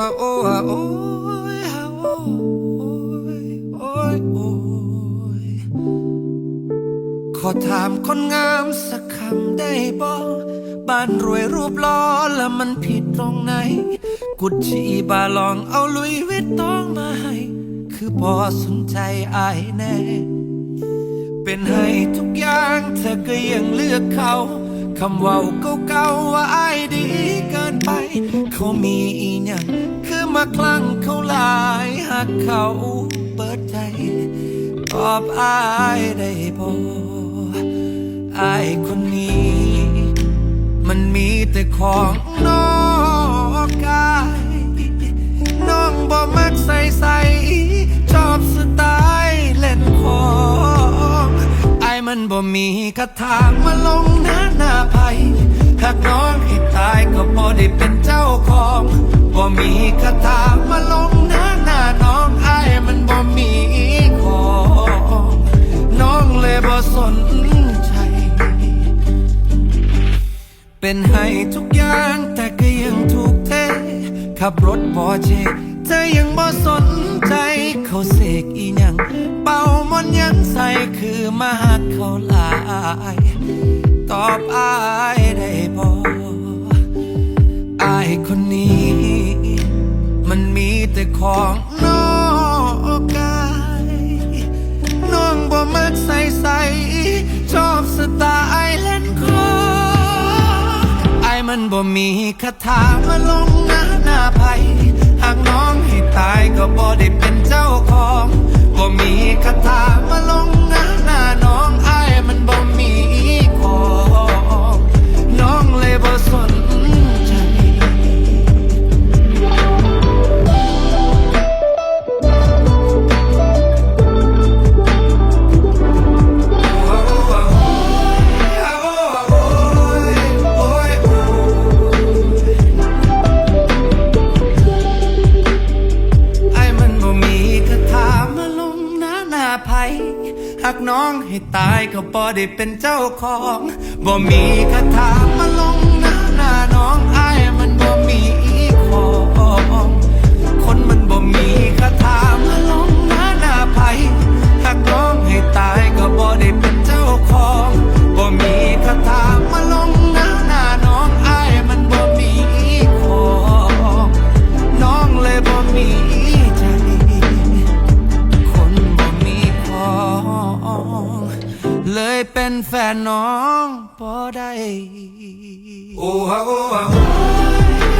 ฮะโอฮะโอยฮะโอยโอยโอยขอถามคนงามสักคำได้บ่บ้านรวยรูปล่อแล้วมันผิดตรงไหน กุชชีบาลองเอาลุยวิตตองมาให้ คือพอสนใจอายแน่ เป็นให้ทุกอย่างเธอก็ยังเลือกเขา คำว่าเก่าๆว่าอายดีเกินไป เขามีอีหยังคือมาคลั่งเขาหลายหากเขาเปิดใจตอบอายได้บ่อายคนนี้ มันมีแต่ของนอ่มีคาถามาลงหน้าหน้าไผ่หากน้องให้ตายก็พอได้เป็นเจ้าของบ่มีคาถามาลงหน้าหน้าน้องไอ้มันบ่มีของน้องเลยบ่สนใจเป็นให้ทุกอย่างแต่ก็ยังถูกเทขับรถบอเจเธอยังบ่สนใจเขาเสก นต์ยังใส่คือมาหักเขาหลาย ตอบอายได้บ่อายคนนี้ มันมีแต่ของนอกกายน้องบ่มักใส่ใส่ชอบสไตล์เล่นขอไอ้มันบ่มีคาถามาลงหน้าหน้าไผหากน้องให้ตายก็บ่ได้เป็นเจ้าของ ภัยหากน้องให้ตายก็บ่ได้เป็นเจ้าของ บ่มีคาถามาลง เลยเป็นแฟนน้องพอได้ โอ้ฮะโอ้ฮะโอ้โอ้